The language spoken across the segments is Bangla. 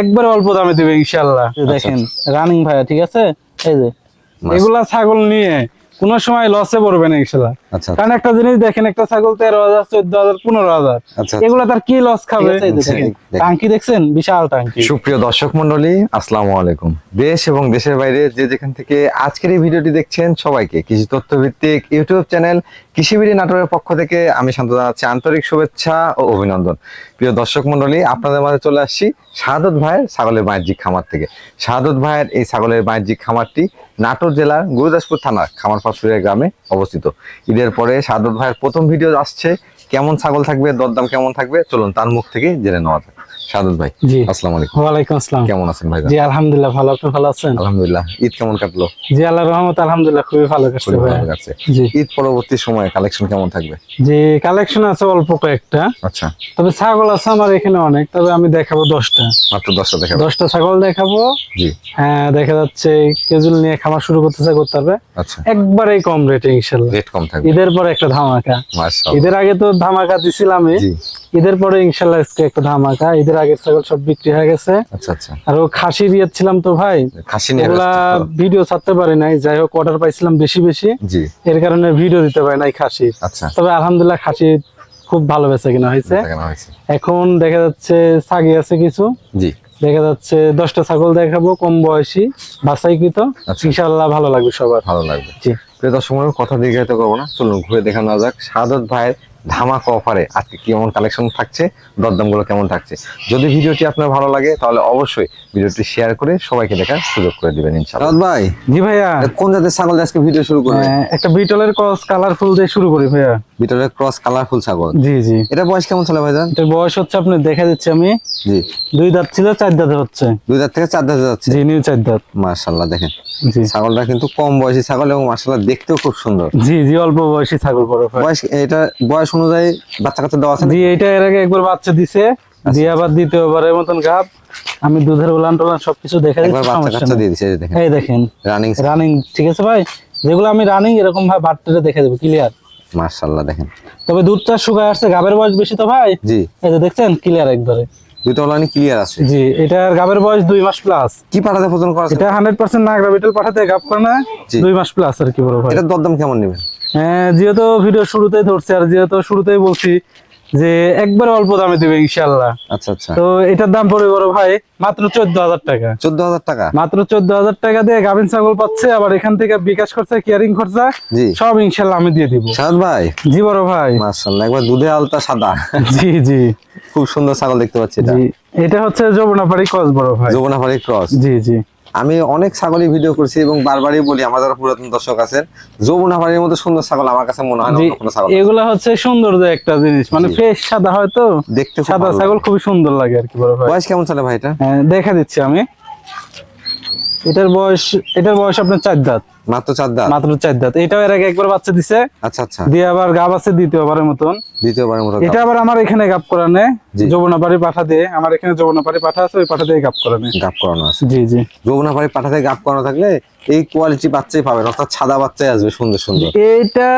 একবার অল্প দামে দেবে ইনশাল্লাহ দেখেন রানিং ভাইয়া ঠিক আছে? এই যে এগুলা ছাগল নিয়ে কোন সময় লসে পড়বে না ইনশাল্লাহ আচ্ছা কারণ একটা জিনিস দেখেন একটা ছাগল তেরো হাজার চোদ্দ হাজার পনেরো হাজার। আচ্ছা এগুলো তার কি লস খাবে। টাঙ্কি দেখছেন? বিশাল টাঙ্কি। সুপ্রিয় দর্শক মন্ডলী আসসালামু আলাইকুম। দেশ এবং দেশের বাইরে যে যেখান থেকে আজকের এই ভিডিওটি দেখছেন সবাইকে কৃষি তথ্য ভিত্তিক ইউটিউব চ্যানেল কৃষিবিড়ি নাটোরের পক্ষ থেকে আমি শান্ত জানাচ্ছি আন্তরিক শুভেচ্ছা ও অভিনন্দন। প্রিয় দর্শক মন্ডলী আপনাদের মাঝে চলে আসছি শাহাদত ভাইয়ের ছাগলের বাণিজ্যিক খামার থেকে। শাহাদত ভাইয়ের এই ছাগলের বাণিজ্যিক খামারটি নাটোর জেলার গুরুদাসপুর থানার খামারপাশুরিয়া গ্রামে অবস্থিত। ঈদের পরে শাহাদত ভাইয়ের প্রথম ভিডিও আসছে। কেমন ছাগল থাকবে, দরদাম কেমন থাকবে, চলুন তার মুখ থেকে জেনে নেওয়া যাক। শাহাদত ভাই জি। আসসালামু আলাইকুম। ওয়ালাইকুম আসসালাম। কেমন আছেন ভাই জি আলহামদুলিল্লাহ ভালো। আপনি ভালো আছেন? আলহামদুলিল্লাহ ঈদ কেমন কাটলো? জি আল্লাহ রহমত আলহামদুলিল্লাহ খুবই ভালো কাটছে ভাই ভালো কাটছে। জি। ঈদ পরবর্তী সময়ে কালেকশন কেমন থাকবে? যে কালেকশন আছে অল্প কয়েকটা। আচ্ছা। তবে ছাগল আছে আমার এখানে অনেক তবে আমি দেখাবো দশটা। মাত্র দশটা দেখাবো। দশটা ছাগল দেখাবো। জি। হ্যাঁ দেখা যাচ্ছে কেজুল নিয়ে খামার শুরু করতে চাই করতে হবে আচ্ছা। একবারেই কম রেটে ইনশাল্লাহ। রেট কম থাকবে। ঈদের পরে একটা ধামাকা। মাশাআল্লাহ। ঈদের আগে তো ধামাকা দিছিলাম জি। ঈদের পরে ইনশাল্লাহ আজকে একটা ধামাকা। ঈদের আগের ছাগল সব বিক্রি হয়ে গেছে। আচ্ছা আচ্ছা। আর ও খাসি দিয়েছিলাম তো ভাই। খাসি ওগুলা ভিডিও ছাড়তে পারি নাই। যাই হোক অর্ডার পাইছিলাম বেশি বেশি। এর কারণে ভিডিও দিতে পারি নাই খাসি। আচ্ছা। তবে আলহামদুলিল্লাহ খাসি খুব ভালো বেচা কিনা হয়েছে। এখন দেখা যাচ্ছে ছাগি আছে কিছু। জি। দেখা যাচ্ছে দশটা ছাগল দেখাবো কম বয়সী বাছাইকৃত। আচ্ছা। ইনশাল্লাহ ভালো লাগবে সবার। ভালো লাগবে। জি। দর্শক কথা দীর্ঘায়িত করব না। চলুন ঘুরে দেখানো যাক। সাদত ভাইয়ের ধামাকা অফারে আজকে কেমন কালেকশন থাকছে দরদামগুলো কেমন থাকছে। যদি ভিডিওটি আপনার ভালো লাগে তাহলে অবশ্যই ভিডিওটি শেয়ার করে সবাইকে দেখার সুযোগ করে দিবেন ইনশাআল্লাহ। ভাই জি ভাইয়া। কোন জাতের ছাগল আজকে ভিডিও শুরু করবে? একটা বিটলের ক্রস কালারফুল দিয়ে শুরু করি ভাইয়া। ভিতরে ক্রস কালারফুল ছাগল? জি জি। এটা বয়স কেমন ছিল ভাইজান? এটার বয়স হচ্ছে আপনি দেখা দিচ্ছি আমি। জি। দুই দাঁত ছিল চার দাঁতে হচ্ছে। দুই দাঁত থেকে চার দাঁত যাচ্ছে? জি নিউ চার দাঁত। মাশাআল্লাহ দেখেন। জি। ছাগলটা কিন্তু কম বয়সী ছাগল এবং মাশাআল্লাহ দেখতেও খুব সুন্দর। জি জি অল্প বয়সী ছাগল বড় ভাই। বয়স এটা বয়স অনুযায়ী বাচ্চা কাচ্চা দেওয়া আছে জি এটা এর আগে একবার বাচ্চা দিছে দিয়ে আবার দ্বিতীয়বারের মতন গাব আমি দুধের উলান টোলান সবকিছু দেখে একবার বাচ্চা কাচ্চা দিয়ে যে দেখেন। এই দেখেন। রানিং রানিং ঠিক আছে ভাই? যেগুলো আমি রানিং এরকম ভাবে বাট্টারে দেখে দেবো ক্লিয়ার মাশাআল্লাহ দেখেন। তবে দুধটা শুকায় আসছে গাবের বয়স বেশি তো ভাই? জি। এই যে দেখছেন ক্লিয়ার একবারে দুটো লাইন ক্লিয়ার আছে। জি এটার গাবের বয়স দুই মাস প্লাস কি পাঠাতে করা আছে এটা হান্ড্রেড পার্সেন্ট নাগরা বিটল পাঠাতে গাব মাস প্লাস আর কি বড় ভাই। এটার দরদাম কেমন নেবেন? হ্যাঁ যেহেতু ভিডিও শুরুতেই ধরছি আর যেহেতু শুরুতেই বলছি যে একবার অল্প দামে দিবে ইনশাল্লাহ আচ্ছা আচ্ছা। তো এটার দাম পড়বে বড় ভাই মাত্র চোদ্দ হাজার টাকা। চোদ্দ হাজার টাকা? মাত্র চোদ্দ হাজার টাকা দিয়ে গাভিন ছাগল পাচ্ছে আবার এখান থেকে বিকাশ খরচা কেয়ারিং খরচা জি। সব ইনশাল্লাহ আমি দিয়ে দিব। সাদ ভাই। জি বড় ভাই। মাশাআল্লাহ একবার দুধে আলতা সাদা। জি জি। খুব সুন্দর ছাগল দেখতে পাচ্ছি এটা। এটা হচ্ছে যমুনাপাড়ি কস বড় ভাই। যমুনাপাড়ি ক্রস। জি জি। আমি অনেক ছাগলই ভিডিও করছি এবং বারবারই বলি আমার যারা পুরাতন দর্শক আছেন যমুনাপাড়ির মতো সুন্দর ছাগল আমার কাছে মনে হয় না জি অন্য কোনো ছাগল এগুলা হচ্ছে সৌন্দর্য একটা জিনিস। মানে। ফ্রেশ সাদা হয় তো? দেখতে সাদা ছাগল খুব খুবই সুন্দর লাগে আর কি বড় ভাই। বয়স কেমন চলে ভাই এটা? হ্যাঁ, দেখা দিচ্ছি আমি। এটার বয়স এটার বয়স আপনার চার দাঁত। মাত্র চার দাঁত? মাত্র চার দাঁত। এটাও এর আগে একবার বাচ্চা দিছে। আচ্ছা আচ্ছা। দিয়ে আবার গাব আছে দ্বিতীয়বারের মতন। দ্বিতীয়বারের মতন এটা আবার আমার এখানে গাপ করানে জি। যমুনাপাড়ি পাঠা দিয়ে। আমার এখানে যমুনাপাড়ি পাঠা আছে ওই পাঠা দিয়ে গাব করানে গাব করানো আছে। জি জি। যমুনাপাড়ি পাঠাতে গাপ করানো থাকলে এই কোয়ালিটি বাচ্চাই পাবেন অর্থাৎ সাদা বাচ্চাই আসবে সুন্দর সুন্দর। এইটা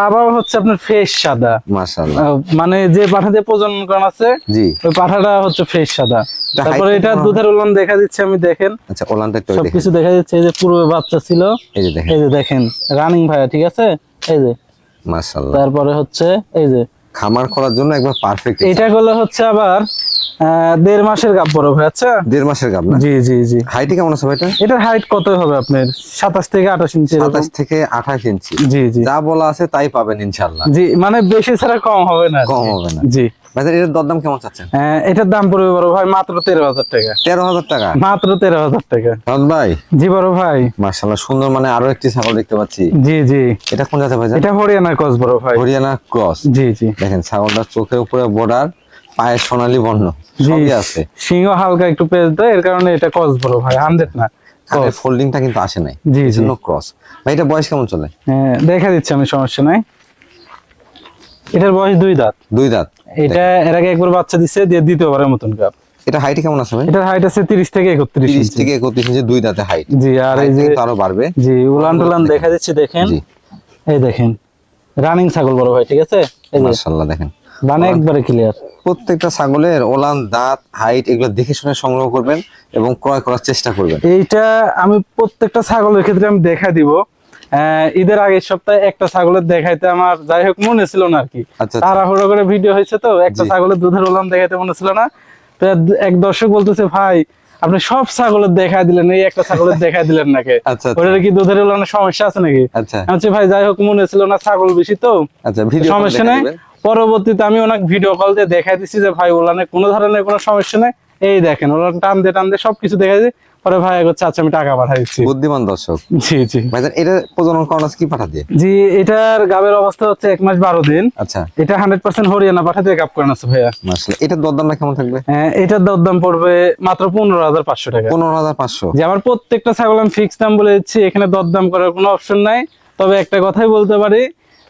বাবা হচ্ছে আপনার ফ্রেশ সাদা। মাশাআল্লাহ। মানে যে পাঠা দিয়ে প্রজনন করানো আছে জি। ওই পাঠাটা হচ্ছে ফ্রেশ সাদা। তারপরে এটা দুধের উলান দেখা দিচ্ছে আমি দেখেন। আচ্ছা ওলানটা একটু দেখেন। সবকিছু দেখা যাচ্ছে এই যে পূর্বে বাচ্চা ছিল। এই যে দেখেন। এই যে দেখেন রানিং ভাইয়া ঠিক আছে? এই যে। মাশাআল্লাহ। তারপরে হচ্ছে এই যে খামার করার জন্য একবার পারফেক্ট এটা গুলো হচ্ছে আবার দেড় মাসের গাপ বড় ভাই আচ্ছা? দেড় মাসের গাপ না? জি জি জি। হাইটে কেমন আছে ভাইটা এটার হাইট কত হবে আপনার? সাতাশ থেকে আঠাশ ইঞ্চি এরকম। সাতাশ থেকে আঠাশ ইঞ্চি জি জি। যা বলা আছে তাই পাবেন ইনশাল্লাহ জি মানে বেশি ছাড়া কম হবে না। কম হবে না। জি। ভাই এর দরদাম কেমন চাচ্ছেন? এটার দাম পড়বে বড় ভাই মাত্র তেরো হাজার টাকা। তেরো হাজার টাকা? মাত্র তেরো হাজার টাকা। ভাই? জি বড় ভাই। মার্শাল্লাহ সুন্দর মানে আরও একটি ছাগল দেখতে পাচ্ছি। জি জি। এটা কোন জাতের ভাই এটা হরিয়ানা কস বড় ভাই। হরিয়ানা ক্রস। জি জি। দেখেন ছাগলটার চোখের উপরে বর্ডার পায়ের সোনালী বর্ণ সবই আছে। সিংহ হালকা একটু পেজ দেয় এর কারণে এটা কস বড় ভাই হান্ড্রেড না ফোল্ডিংটা কিন্তু আসে নাই। জি জি। ক্রস। ভাই এটা বয়স কেমন চলে? হ্যাঁ, দেখা দিচ্ছে আমি সমস্যা নাই। এটার বয়স দুই দাঁত। দুই দাঁত। এটা এর আগে একবার বাচ্চা দিছে দিয়ে দ্বিতীয়বারের মতন এটা হাইট কেমন আছে ভাই? এটার হাইট আছে তিরিশ থেকে একত্রিশ তিরিশ ইঞ্চি থেকে একত্রিশ ইঞ্চি দুই দাঁতে হাইট জি আর এই যে আরও বাড়বে। জি উলান টুলান দেখা দিচ্ছে দেখেন। এই দেখেন রানিং ছাগল বড় ভাই ঠিক আছে? এই যে মার্শাল্লাহ দেখেন। একবারে ক্লিয়ার প্রত্যেকটা ছাগলের ওলান দাঁত হাইট এগুলো দেখে শুনে সংগ্রহ করবেন এবং ক্রয় করার চেষ্টা করবেন। এইটা আমি প্রত্যেকটা ছাগলের ক্ষেত্রে আমি দেখা দিব। ঈদের আগের সপ্তাহে একটা ছাগলের দেখাইতে আমার যাই হোক মনে ছিল না আর কি। আচ্ছা আচ্ছা। তাড়াহুড়ো করে ভিডিও হয়েছে তো একটা ছাগলের দুধের ওলান দেখাইতে মনে ছিল না। তো এক- দর্শক বলতেছে ভাই আপনি সব ছাগলের দেখাই দিলেন এই একটা ছাগলের দেখাই দিলেন নাকি? আচ্ছা ওটার কি দুধের ওলানের সমস্যা আছে নাকি? আচ্ছা। ভাই যাই হোক মনে ছিল না ছাগল বেশি তো। সমস্যা নেই। পরবর্তীতে আমি অনেক ভিডিও কল দিয়ে দেখাই দিচ্ছি যে ভাই ওলানে কোনো ধরনের কোনো সমস্যা নেই। এই দেখেন ওরা টান দিয়ে টান দিয়ে সবকিছু দেখাই দিই পরে ভাই করছে আচ্ছা আমি টাকা পাঠাই দিচ্ছি। বুদ্ধিমান দর্শক। জি জি। ভাইজান এটা প্রজনন করানো কি পাঠা দিয়ে? জি এটার গাবের অবস্থা হচ্ছে এক মাস বারো দিন। আচ্ছা। এটা হান্ড্রেড পার্সেন্ট হরিয়ানা পাঠা দিয়ে গাপ করানো আছে ভাইয়া। মাসলে এটার দরদামটা কেমন থাকবে? হ্যাঁ, এটার দরদাম পড়বে মাত্র পনেরো হাজার পাঁচশো টাকা। পনেরো হাজার পাঁচশো। যে আমার প্রত্যেকটা ছাগল আমি ফিক্স দাম বলে দিচ্ছি এখানে দরদাম করার কোনো অপশন নাই। তবে একটা কথাই বলতে পারি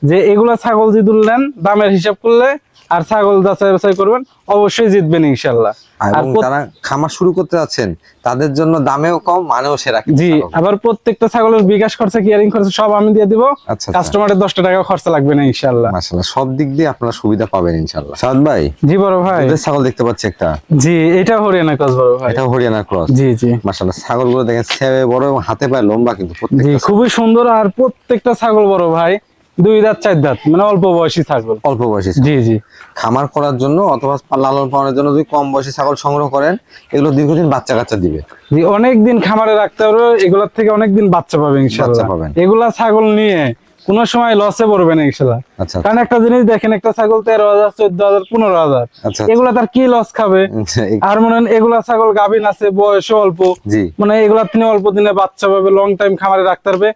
যে এগুলা ছাগল যদি নেন দামের হিসাব করলে আর ছাগল যাচাই বাছাই করবেন অবশ্যই জিতবেন ইনশাল্লাহ। আর যারা খামার শুরু করতে যাচ্ছেন তাদের জন্য দামেও কম মানেও সেরা জি আবার প্রত্যেকটা ছাগলের বিকাশ খরচা কিয়ারিং খরচা সব আমি দিয়ে দিব। আচ্ছা আচ্ছা। কাস্টমারের দশটা টাকা খরচা লাগবে না ইনশাল্লাহ। মাশাআল্লাহ সব দিক দিয়ে আপনারা সুবিধা পাবেন ইনশাল্লাহ। সাদ ভাই জি বড় ভাই। ছাগল দেখতে পাচ্ছি একটা। জি এটা হরিয়ানা ক্রস বড় ভাই। এটা হরিয়ানা ক্রস। জি জি। মাশাআল্লাহ ছাগলগুলো দেখেন সেবে বড় এবং হাতে পায়ে লম্বা কিন্তু প্রত্যেকটা খুবই সুন্দর আর প্রত্যেকটা ছাগল বড় ভাই। দুই দাঁত চার দাঁত মানে অল্প বয়সী ছাগল। অল্প বয়সী জি জি। খামার করার জন্য অথবা লালন পালনের জন্য যদি কম বয়সী ছাগল সংগ্রহ করেন এগুলো দীর্ঘদিন বাচ্চা কাচ্চা দিবে। জি অনেক দিন খামারে রাখতে পারবে এগুলার থেকে অনেক দিন বাচ্চা পাবে বাচ্চা পাবেন। এগুলা ছাগল নিয়ে কোনো সময় লসে পড়বে না ইনশাল্লাহ। আচ্ছা। কারণ একটা জিনিস দেখেন একটা ছাগল তেরো হাজার চোদ্দ হাজার পনেরো হাজার। আচ্ছা এগুলা তার কি লস খাবে? আচ্ছা, আর মনে হয় এগুলা ছাগল গাভিন আছে বয়সও অল্প। জি। মানে এগুলা তিনি অল্প দিনে বাচ্চা পাবে লং টাইম খামারে রাখতে পারবে।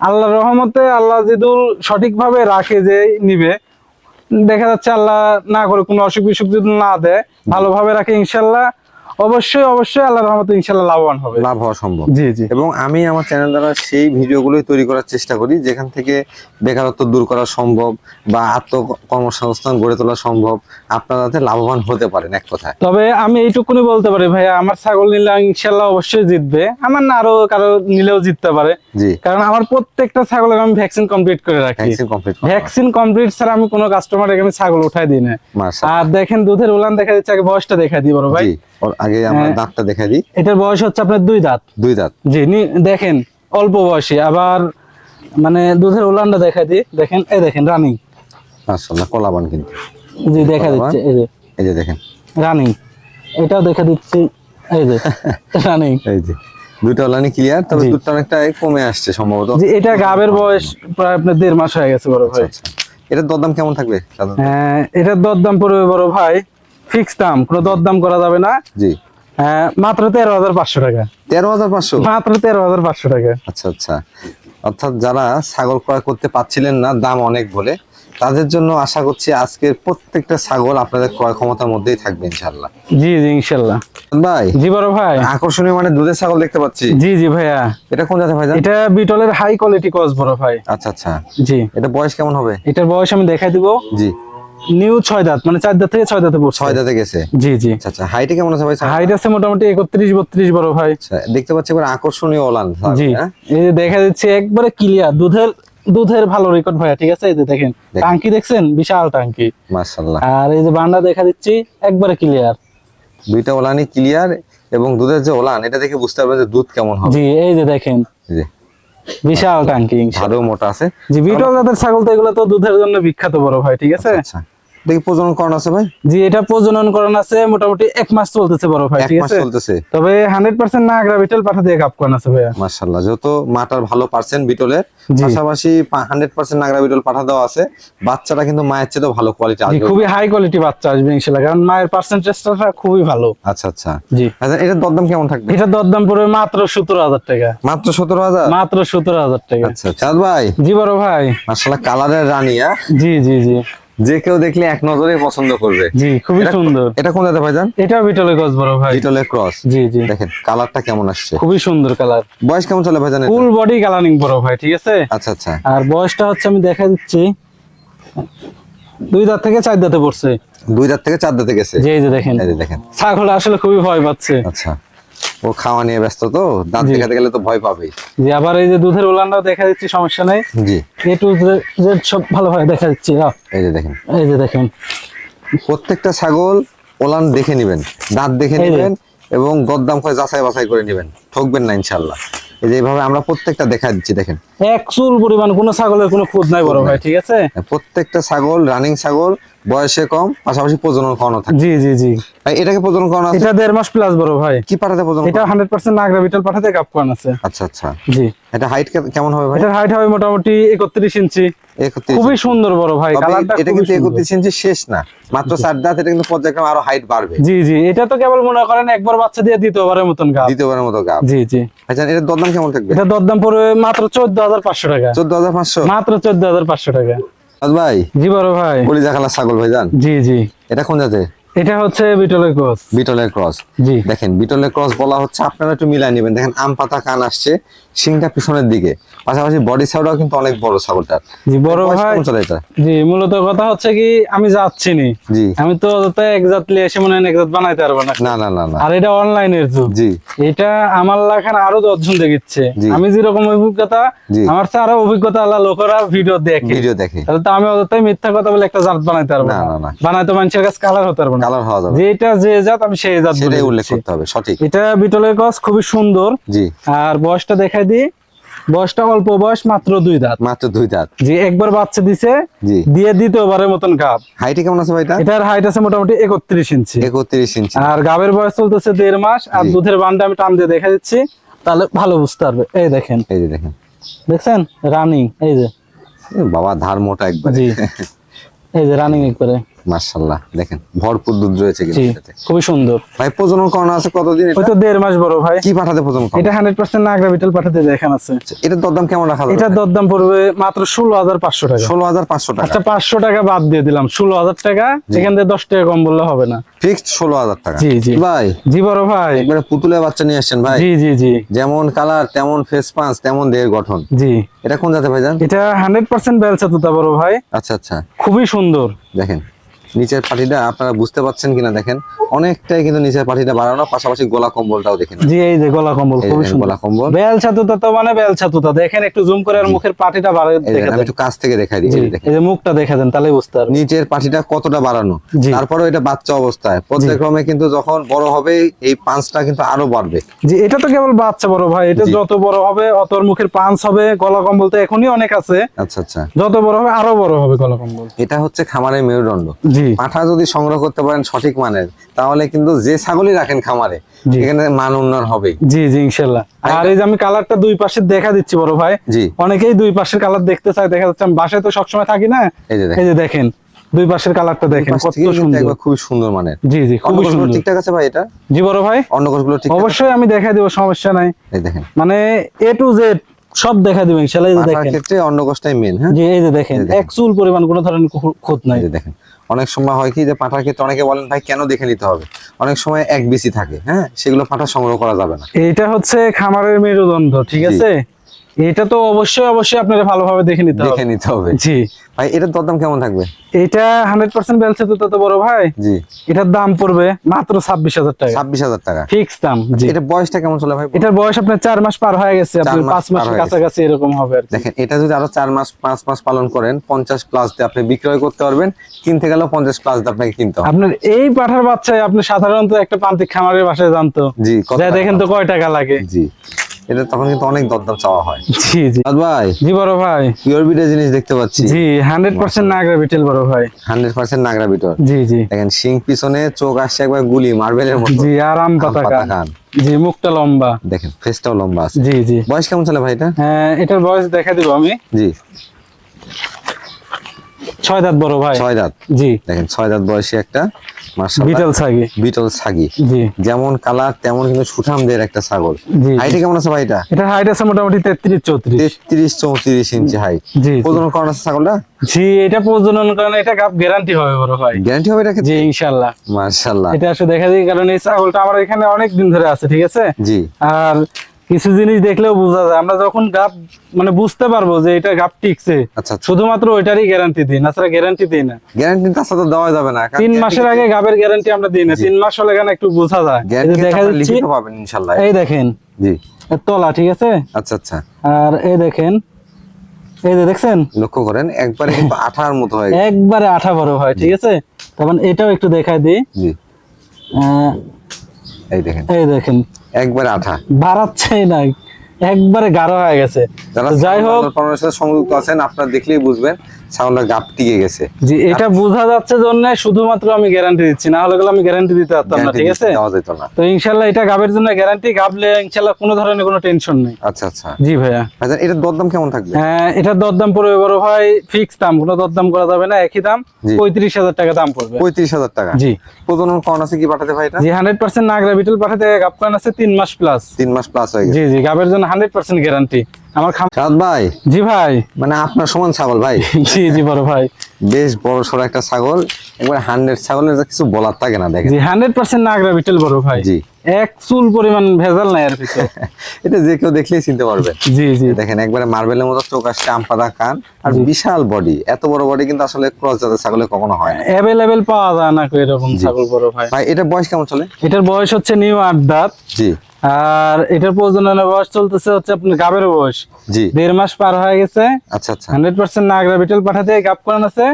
আল্লাহর রহমতে আল্লাহ যেদুল সঠিকভাবে রাখে যে নিবে। দেখা যাচ্ছে আল্লাহ না করে কোনো অসুখ বিসুখ যদি না দেয়, ভালোভাবে রাখে ইনশাল্লাহ। অবশ্যই অবশ্যই আল্লাহর রহমতে ইনশাল্লাহ লাভবান হবে। লাভ হওয়া সম্ভব। জি জি। এবং আমি আমার চ্যানেল দ্বারা সেই ভিডিওগুলোই তৈরি করার চেষ্টা করি যেখান থেকে বেকারত্ব দূর করা সম্ভব বা আত্মকর্মসংস্থান গড়ে তোলা সম্ভব আপনারা যাতে লাভবান হতে পারেন এক কথায়। তবে আমি এইটুকুনি বলতে পারি ভাইয়া আমার ছাগল নিলে ইনশাল্লাহ অবশ্যই জিতবে। আমার না আরও কারও নিলেও জিততে পারে। জি। কারণ আমার প্রত্যেকটা ছাগলের আমি ভ্যাকসিন কমপ্লিট করে রাখি। ভ্যাকসিন কমপ্লিট ভ্যাকসিন কমপ্লিট ছাড়া আমি কোনো কাস্টমারের আমি ছাগল উঠাই দিই না। আর দেখেন দুধের উলান দেখা যাচ্ছে আগে বয়সটা দেখা দিই বড় ভাই। আগে আমরা হ্যাঁ। দাঁতটা দেখাই দিই। এটার বয়স হচ্ছে আপনার দুই দাঁত? দুই দাঁত। জি দেখেন অল্প বয়সী আবার মানে দুধের উলানটা দেখা দিই। দেখেন এই দেখেন রানিং মাশাআল্লাহ কলাবান কিন্তু। জি দেখা দিচ্ছে এই যে। এই যে দেখেন। রানিং এটাও দেখা দিচ্ছি এই যে রানিং এই যে দুইটা লাইনই ক্লিয়ার তবে দুধটা অনেকটা কমে আসছে সম্ভবত। জি এটা গাবের বয়স প্রায় আপনার দেড় মাস হয়ে গেছে বড় আচ্ছা ভাই। আচ্ছা। এটার দরদাম কেমন থাকবে? সাধারণত? হ্যাঁ এটার দরদাম পড়বে বড় ভাই ফিক্স দাম কোনো দরদাম করা যাবে না। জি। হ্যাঁ, মাত্র তেরো হাজার পাঁচশো টাকা। তেরো হাজার পাঁচশো? মাত্র তেরো হাজার পাঁচশো টাকা। আচ্ছা আচ্ছা। অর্থাৎ যারা ছাগল ক্রয় করতে পাচ্ছিলেন না দাম অনেক বলে তাদের জন্য আশা করছি আজকের প্রত্যেকটা ছাগল আপনাদের ক্রয় ক্ষমতার মধ্যেই থাকবে ইনশাল্লাহ জি জি ইনশাল্লাহ ভাই জি বড় ভাই। আকর্ষণীয় মানে দুধের ছাগল দেখতে পাচ্ছি। জি জি ভাইয়া। এটা কোন জাতের ভাই এটা বিটলের হাই কোয়ালিটি কস বড় ভাই। আচ্ছা আচ্ছা। জি। এটা বয়স কেমন হবে? এটার বয়স আমি দেখাই দিব। জি। নিউ ছয় দাঁত মানে চার দাঁত থেকে ছয় দাঁতে পড়ছে। ছয় দাঁতে গেছে? জি জি। আচ্ছা আচ্ছা হাইটে কেমন আছে ভাই? হাইট আছে মোটামুটি একত্রিশ বত্রিশ বড় ভাই। আচ্ছা দেখতে পাচ্ছি এবার আকর্ষণীয় ওলান জি হ্যাঁ? এই যে দেখা যাচ্ছে একবারে ক্লিয়ার দুধের দুধের ভালো রেকর্ড ভাইয়া ঠিক আছে? এই যে দেখেন দেখেন। টাঙ্কি দেখছেন? বিশাল টাঙ্কি। মাশাআল্লাহ। আর এই যে বান্ডা দেখা দিচ্ছি একবারে ক্লিয়ার দুইটা ওলানই ক্লিয়ার এবং দুধের যে ওলান এটা দেখে বুঝতে পারবেন যে দুধ কেমন হবে। জি এই যে দেখেন। জি। বিশাল টাঙ্কি ভালো মোটা আছে। জি বিটল জাতের ছাগল তো এগুলো তো দুধের জন্য বিখ্যাত বড় ভাই ঠিক আছে? আচ্ছা। দেখি প্রজনন করণ আছে ভাই? জি এটা প্রজনন করান আছে মোটামুটি এক মাস চলতেছে বড় ভাই ঠিক আছে? চলতেছে। তবে হান্ড্রেড পার্সেন্ট না গ্রাভিটাল পাঠা দিয়ে কাপ করান আছে ভাইয়া। মাশাআল্লাহ যত মাটার ভালো পার্সেন্ট বিটলের পাশাপাশি হান্ড্রেড পার্সেন্ট নাগরা বিটল পাঠা দেওয়া আছে। বাচ্চাটা কিন্তু মায়ের চেয়ে ভালো কোয়ালিটি আসবে। খুবই হাই কোয়ালিটি বাচ্চা আসবে ইনশাল্লাহ কারণ মায়ের পার্সেন্টেজটা খুবই ভালো। আচ্ছা আচ্ছা। জি। আচ্ছা এটার দরদাম কেমন থাকবে? এটা দরদাম পড়বে মাত্র সতেরো হাজার টাকা। মাত্র সতেরো হাজার? মাত্র সতেরো হাজার টাকা। আচ্ছা চাঁদ ভাই। জি বড় ভাই। মাশাআল্লাহ কালারের রানিয়া জি জি জি। যে কেউ দেখলে এক নজরে পছন্দ করবে। জি খুবই সুন্দর। এটা কোন জাতের ভাইজান? এটা বিটলে গছ বড় ভাই। বিটলের ক্রস জি জি। দেখেন কালারটা কেমন আসছে? খুবই সুন্দর কালার। বয়স কেমন চলে ভাইজান? ফুল বডি কালারিং বড় ভাই ঠিক আছে? আচ্ছা আচ্ছা। আর বয়সটা হচ্ছে আমি দেখা দিচ্ছি। দুই দাঁত থেকে চার দাঁতে পড়ছে। দুই দাঁত থেকে চার দাঁতে গেছে? এই যে দেখেন। এই দেখেন। ছাগল আসলে খুবই ভয় পাচ্ছে। আচ্ছা। ও খাওয়া নিয়ে ব্যস্ত তো দাঁত দেখাতে গেলে তো ভয় পাবেই। যে আবার এই যে দুধের উলানটাও দেখা দিচ্ছি সমস্যা নাই। জি। এ টু জেড সব ভালোভাবে দেখা আহ, এই যে দেখেন। এই যে দেখেন। প্রত্যেকটা ছাগল ওলান দেখে নেবেন দাঁত দেখে নেবেন এবং দরদাম করে যাচাই বাছাই করে নেবেন ঠকবেন না ইনশাল্লাহ এই যে এইভাবে আমরা প্রত্যেকটা দেখা দিচ্ছি দেখেন। এক চুল পরিমাণ কোনো ছাগলের কোনো খোঁজ নাই বড় ভাই ঠিক আছে? প্রত্যেকটা ছাগল রানিং ছাগল বয়সে কম পাশাপাশি প্রজনন করানো থাকে। জি জি জি। ভাই এটাকে প্রজনন করানো আছে? এটা দেড় মাস প্লাস বড় ভাই। কি পাঠাতে প্রজনন এটা করানো? হান্ড্রেড পার্সেন্ট নাগরা বিটল পাঠাতে কাপ করান আছে। আচ্ছা আচ্ছা। জি। এটা হাইট কেমন হবে ভাই? এটার হাইট হবে মোটামুটি একত্রিশ ইঞ্চি। খুবই সুন্দর বড় ভাই কালারটা এটা কিন্তু একত্রিশ ইঞ্চি শেষ না। মাত্র চার দাঁত এটা কিন্তু পর্যায়ক্রমে আরও হাইট বাড়বে। জি জি। এটা তো কেবল মনে করেন একবার বাচ্চা দিয়ে দ্বিতীয়বারের মতন গাছ দ্বিতীয়বারের মতো গাব জি জি। আচ্ছা এটার দরদাম কেমন থাকবে? এটা দরদাম পড়বে মাত্র চোদ্দ হাজার পাঁচশো টাকা। চোদ্দ হাজার পাঁচশো? মাত্র চোদ্দ হাজার পাঁচশো টাকা। ভাই? জি বড় ভাই। কলিজা খালা ছাগল ভাই জান জি জি। এটা কোন জাতে এটা হচ্ছে বিটলের কোচ বিটলের ক্রস। জি। দেখেন বিটলের ক্রস বলা হচ্ছে আপনারা একটু মিলাই নেবেন। দেখেন আম পাতা কান আসছে শিংটা পিছনের দিকে। পাশাপাশি বডি সাইডও কিন্তু অনেক বড় ছাগলটার জি বড় ভাই। এটা? জি মূলত কথা হচ্ছে কি আমি যাচ্ছি নি জি। আমি তো এক এসে মনে হয় এক জাত বানাইতে পারব না। না না না আর এটা অনলাইনের যুগ। জি। এটা আমার লাখান আরও দশজন দেখিচ্ছে। আমি যেরকম অভিজ্ঞতা আমার চেয়ে আরও অভিজ্ঞতা আল্লাহ লোকেরা ভিডিও দেখে। ভিডিও দেখে। তাহলে তো আমি অযথাই মিথ্যা কথা বলে একটা জাত বানাইতে পারব না, না। বানাইতে মানুষের কাছে কালার হতে পারব না। কালার হওয়া যাবে। যেটা যে জাত আমি সেই জাত সেটাই উল্লেখ করতে হবে সঠিক। এটা বিটলের গছ খুবই সুন্দর। জি। আর বয়সটা দেখাই দিই। বয়সটা অল্প বয়স মাত্র দুই দাঁত। মাত্র দুই দাঁত। যে একবার বাচ্চা দিছে জি। দিয়ে দ্বিতীয়বারের মতন গাব। হাইটে কেমন আছে ভাইটা? এটার হাইট আছে মোটামুটি একত্রিশ ইঞ্চি। একত্রিশ ইঞ্চি। আর গাবের বয়স চলতেছে দেড় মাস আর দুধের বানটা আমি টান দিয়ে দেখা দিচ্ছি তাহলে ভালো বুঝতে পারবে। এই দেখেন। এই যে দেখেন। দেখছেন? রানিং এই যে। বাবা ধার মোটা একবার। জি। এই যে রানিং একবারে। মার্শাল্লাহ দেখেন ভরপুর দুধ রয়েছে কিন্তু এটাতে। খুবই সুন্দর। ভাই প্রজনন করানো আছে কতদিন এটা? তো দেড় মাস বড় ভাই। কি পাঠাতে প্রজনন এটা হান্ড্রেড পার্সেন্ট নাগরা বিটেল পাঠাতে দেখেন আছে। এটার দরদাম কেমন রাখা যাবে? দরদাম পড়বে মাত্র ষোলো হাজার পাঁচশো টাকা। ষোলো হাজার পাঁচশো টাকা। আচ্ছা পাঁচশো টাকা বাদ দিয়ে দিলাম ষোলো হাজার টাকা এখান থেকে দশ টাকা কম বললে হবে না। ফিক্সড ষোলো হাজার টাকা। জি, জি। ভাই জি বড় ভাই। একবারে পুতুলের বাচ্চা নিয়ে আসছেন ভাই। জি জি জি। যেমন কালার তেমন ফেস পাঁচ তেমন দেহের গঠন। জি। এটা কোন জাতে ভাইজান এটা হান্ড্রেড পার্সেন্ট বেলচা তুতা বড় ভাই। আচ্ছা আচ্ছা। খুবই সুন্দর। দেখেন নিচের পাটিটা আপনারা বুঝতে পারছেন কিনা দেখেন। অনেকটাই কিন্তু নিচের পাটিটা বাড়ানো পাশাপাশি গোলা কম্বলটাও দেখেন। জি এই যে গলা কম্বল দেখেন সুন্দর। গোলা কম্বল। বেলচা তুতা তো মানে বেলচা তুতা দেখেন একটু জুম করে আর মুখের পাটিটা দেখে দেখেন আমি একটু কাছ থেকে দেখাই যে দেখেন। এই যে মুখটা দেখে দেন তাহলে বুঝতে পারবেন। নিচের পাটিটা কতটা বাড়ানো। তারপরে এটা বাচ্চা অবস্থায়। পর্যায়ক্রমে কিন্তু যখন বড় হবে এই পাঁচটা কিন্তু আরও বাড়বে। জি এটা তো কেবল বাচ্চা বড় ভাই। এটা যত বড় হবে অত ওর মুখের পাঁচ হবে গলা কম্বল তো এখনই অনেক আছে। আচ্ছা আচ্ছা। যত বড় হবে আরও বড় হবে গলা কম্বল। এটা হচ্ছে খামারের মেরুদণ্ড। পাঠা যদি সংগ্রহ করতে পারেন সঠিক মানের তাহলে কিন্তু যে ছাগলই রাখেন খামারে। এখানে মান উন্নয়ন হবেই। জি জি ইনশাল্লাহ। আর এই যে আমি কালারটা দুই পাশে দেখা দিচ্ছি বড় ভাই। জি। অনেকেই দুই পাশের কালার দেখতে চায় দেখা যাচ্ছে আমি বাসায় তো সবসময় থাকি না। এই যে দেখেন। দুই পাশের কালারটা দেখেন কত সুন্দর। একবার খুবই সুন্দর মানের। জি জি খুবই সুন্দর। ঠিকঠাক আছে ভাই এটা? জি বড় ভাই? অন্নকোষগুলো ঠিক অবশ্যই আমি দেখা দিব সমস্যা নাই। এই দেখেন। মানে এ টু জেড সব দেখা দিবেন ইনশাল্লাহ এই যে দেখেন। ক্ষেত্রে অন্নকোষটাই মেন হ্যাঁ? জি এই যে দেখেন এক চুল পরিমাণ কোনো ধরনের খুঁত নাই। এই যে দেখেন। অনেক সময় হয় কি যে পাঠার ক্ষেত্রে অনেকে বলেন, ভাই, কেন দেখে নিতে হবে? অনেক সময় এক বিসি থাকে হ্যাঁ? সেগুলো পাঠা সংগ্রহ করা যাবে না। এটা হচ্ছে খামারের মেরুদণ্ড, ঠিক আছে? এটা তো অবশ্যই অবশ্যই আপনারা ভালোভাবে দেখে নিতে দেখে নিতে হবে। জি। ভাই এটার দরদাম কেমন থাকবে? এটা হান্ড্রেড পার্সেন্ট বেলছে তো তত বড় ভাই। জি। এটার দাম পড়বে মাত্র ছাব্বিশ হাজার টাকা। ছাব্বিশ হাজার টাকা। ফিক্স দাম জি। এটা বয়সটা কেমন চলে ভাই? এটার বয়স আপনার চার মাস পার হয়ে গেছে। আপনি পাঁচ মাসের কাছাকাছি এরকম হবে দেখেন এটা যদি আরও চার মাস পাঁচ মাস পালন করেন পঞ্চাশ প্লাস দিয়ে আপনি বিক্রয় করতে পারবেন কিনতে গেলেও পঞ্চাশ প্লাস দিয়ে আপনাকে কিনতে হবে। আপনার এই পাঠার বাচ্চায় আপনি সাধারণত একটা প্রান্তিক খামারের বাসায় জানতো। জি দেখেন তো কয় টাকা লাগে। জি। এটা তখন কিন্তু অনেক দরদাম চাওয়া হয়। জি জি। ভাই জি বড় ভাই। পিওর বিটের জিনিস দেখতে পাচ্ছি। জি হান্ড্রেড পার্সেন্ট নাগরা বিটেল বড় ভাই। হান্ড্রেড পার্সেন্ট নাগরা বিটর জি জি। দেখেন শিং পিছনে চোখ আসছে একবার গুলি মার্বেলের মতো। জি আরাম পাতা জি মুখটা লম্বা। দেখেন ফেসটাও লম্বা আছে। জি জি। বয়স কেমন চলে ভাই এটা? হ্যাঁ এটার বয়স দেখা দিব আমি। জি। ছয় দাঁত বড় ভাই। ছয় দাঁত। জি। দেখেন ছয় দাঁত বয়সী একটা বিটেল ছাগি। বিটল ছাগি। যেমন কালার তেমন কিন্তু সুঠামদের একটা ছাগল। হাইটে কেমন আছে ভাই এটা? হাইট আছে মোটামুটি ইঞ্চি হাইট। প্রজনন আছে ছাগলটা? জি এটা প্রজনন কারণে এটা গ্যারান্টি হবে বড় ভাই। গ্যারান্টি হবে জি মার্শাল্লাহ এটা আসলে দেখা যায় কারণ এই ছাগলটা আমার এখানে অনেক দিন ধরে আছে ঠিক আছে? জি। আর কিছু জিনিস দেখলেও বোঝা যায়। আমরা যখন গাপ মানে বুঝতে পারব যে এটা গাপ টিকছে আচ্ছা শুধুমাত্র ওইটারই গ্যারান্টি দিই না তাছাড়া গ্যারান্টি দিই না। গ্যারান্টি সাথে দেওয়া যাবে না তিন মাসের আগে গাবের গ্যারান্টি আমরা দিই না তিন মাস হলে কেন একটু বোঝা যায়? দেখা যাচ্ছে পাবেন ইনশাল্লাহ। এই দেখেন। জি। তলা ঠিক আছে? আচ্ছা আচ্ছা। আর এই দেখেন। এই যে দেখছেন? লক্ষ্য করেন একবারে কিন্তু আঠার মতো হয়ে একবারে আঠা বড় হয় ঠিক আছে? তখন এটাও একটু দেখাই দিই। জি। এই দেখেন। এই দেখেন। একবারে আঠা। বাড়াচ্ছেই না একবারে গাঢ় হয়ে গেছে। যাই হোক। সংযুক্ত আছেন আপনারা দেখলেই বুঝবেন ছাগলের গাপ টিকে গেছে। জি এটা বোঝা যাচ্ছে জন্য শুধুমাত্র আমি গ্যারান্টি দিচ্ছি না হলে আমি গ্যারান্টি দিতে পারতাম না ঠিক আছে? তো ইনশাল্লাহ এটা গাবের জন্য গ্যারান্টি গাবলে ইনশাল্লাহ কোনো ধরনের কোনো টেনশন নেই। আচ্ছা আচ্ছা। জি ভাইয়া। ভাইজান এটার দরদাম কেমন থাকবে? হ্যাঁ এটার দরদাম পড়বে বড় ভাই ফিক্স দাম কোনো দরদাম করা যাবে না একই দাম জি। পঁয়ত্রিশ হাজার টাকা দাম পড়বে। পঁয়ত্রিশ হাজার টাকা। জি। প্রজনন কন আছে কি পাঠাতে ভাই এটা? জি হান্ড্রেড পার্সেন্ট নাগরা বিটল পাঠাতে গাব প্ল্যান আছে তিন মাস প্লাস তিন মাস প্লাস হয়ে গেছে। জি জি গাবের জন্য হান্ড্রেড পার্সেন্ট গ্যারান্টি আমার সাদ ভাই। জি ভাই। মানে আপনার সমান ছাগল ভাই। জি জি বড় ভাই। বেশ বড় সড়ো একটা ছাগল। একবার হান্ড্রেড ছাগলের কিছু বলার থাকে না দেখেন। জি হান্ড্রেড পার্সেন্ট নাগরা বিটল বড় ভাই। জি। এক চুল পরিমাণ ভেজাল নাই ভিতরে এটা যে কেউ দেখলেই চিনতে পারবে। জি জি। দেখেন একবারে মার্বেলের মতো চোখ আসছে আম পাতা কান। আর বিশাল বডি এত বড় বডি কিন্তু আসলে ক্রস জাতের ছাগলে কখনো হয় না। অ্যাভেলেবেল পাওয়া যায় না এরকম ছাগল বড় ভাই। ভাই এটা বয়স কেমন চলে? এটার বয়স হচ্ছে নিউ আট দাঁত। জি। আর এটার প্রজননের বয়স চলতেছে হচ্ছে আপনার গাবের বয়স। জি। দেড় মাস পার হয়ে গেছে। আচ্ছা আচ্ছা। হান্ড্রেড পার্সেন্ট নাগরা বিটেল পাঠাতে গাপ করান আছে।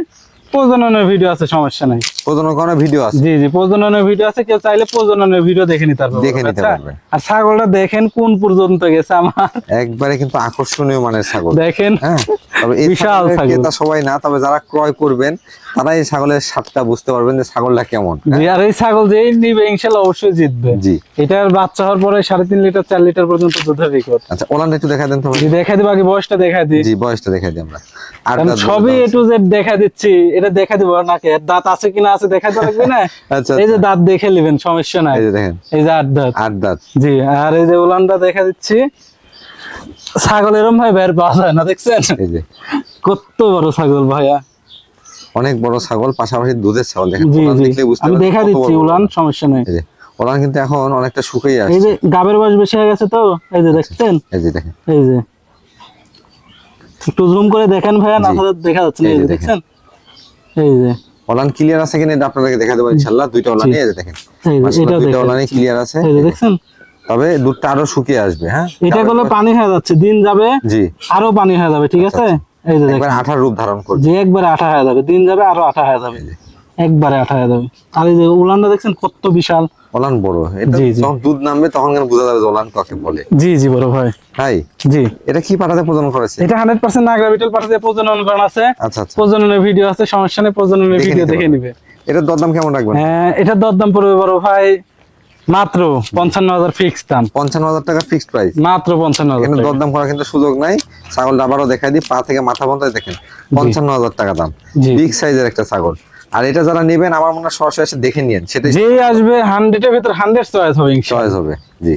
প্রজননের ভিডিও আছে সমস্যা নাই। প্রজনন করার ভিডিও আছে জি জি প্রজননের ভিডিও আছে কেউ চাইলে প্রজননের ভিডিও দেখে নিতে পারবে দেখে নিতে আচ্ছা? পারবে। আর ছাগলটা দেখেন কোন পর্যন্ত গেছে আমার একবারে কিন্তু আকর্ষণীয় মানের ছাগল দেখেন হ্যাঁ তবে এই বিশাল ছাগল। ক্রেতা সবাই না তবে যারা ক্রয় করবেন তারা এই ছাগলের স্বাদটা বুঝতে পারবেন যে ছাগলটা কেমন হ্যাঁ? জি আর এই ছাগল যেই নিবে ইনশাল্লাহ অবশ্যই জিতবে জি এটার বাচ্চা হওয়ার পরে সাড়ে তিন লিটার চার লিটার পর্যন্ত দুধের রেকর্ড আচ্ছা ওলানটা একটু দেখা দেন তো। জি দেখা দিব আগে বয়সটা দেখা দিই জি বয়সটা দেখা দিই আমরা আর সবই এ টু জেড দেখা দিচ্ছি এটা দেখা দিব নাকি দাঁত আছে কিনা আছে দেখা লাগবে না? আচ্ছা এই যে দাঁত দেখে নেবেন সমস্যা নাই। এই যে দেখেন। এই যে আট দাঁত। আট দাঁত। জি আর এই যে উলানটা দেখা দিচ্ছি। ছাগল এরম ভাই বের পাওয়া যায় না দেখছেন? এই যে। কত বড় ছাগল ভাইয়া। অনেক বড় ছাগল পাশাপাশি দুধের ছাগল দেখেন। জি বুঝতে আমি দেখা দিচ্ছি উলান সমস্যা নেই। এই যে ওলান কিন্তু এখন অনেকটা শুকিয়ে এই আসছে। যে গাবের বয়স বেশি হয়ে গেছে তো এই যে দেখছেন? এই যে দেখেন। এই যে। একটু জুম করে দেখেন ভাইয়া না। দেখা যাচ্ছে না এই এই যে দেখছেন? এই যে। ওলান ক্লিয়ার আছে কিনা এটা আপনাদেরকে দেখা দেবো ইনশাল্লাহ দুইটা ওলানই এই দেখেন। দুইটা ওলানই ক্লিয়ার আছে। দেখছেন তবে দুধটা আরও শুকিয়ে আসবে হ্যাঁ? এটা গুলো পানি হয়ে যাচ্ছে দিন যাবে জি। আরও পানি হয়ে যাবে ঠিক আছে? এই যে একবার আঠার রূপ ধারণ করবে। যে একবারে আঠা হয়ে যাবে দিন যাবে আরও আঠা হয়ে যাবে। একবারে আঠা হয়ে যাবে আর এই যে উলানটা দেখছেন কত বিশাল। ওলান বড়। এটা। যখন দুধ নামবে তখন কেন বোঝা যাবে ওলান কাকে বলে। জি জি বড় ভাই। তাই? জি। এটা কি পাঠাতে প্রদান করেছে? এটা হান্ড্রেড পার্সেন্ট নাগরা বিটল পাঠাতে প্রজনন করানো আছে। আচ্ছা আচ্ছা। প্রজননের ভিডিও আছে সমস্যা নেই প্রজননের ভিডিও দেখে। নিবে। এটার দরদাম কেমন রাখবেন? হ্যাঁ এটার দরদাম পড়বে বড় ভাই মাত্র পঞ্চান্ন হাজার ফিক্স দাম। পঞ্চান্ন হাজার টাকা ফিক্সড প্রাইস মাত্র পঞ্চান্ন হাজার এখানে টাকা। দরদাম করার কিন্তু সুযোগ নাই। ছাগলটা আবারও দেখাই দিই পা থেকে মাথা পর্যন্ত দেখেন। পঞ্চান্ন হাজার টাকা দাম। বিগ সাইজের একটা ছাগল। আর এটা যারা নেবেন আমার মনে হয় সরাসরি এসে দেখে নিন সেটা যেই আসবে হান্ড্রেডের ভিতর হান্ড্রেড চয়েস হবে চয়েস হবে জি।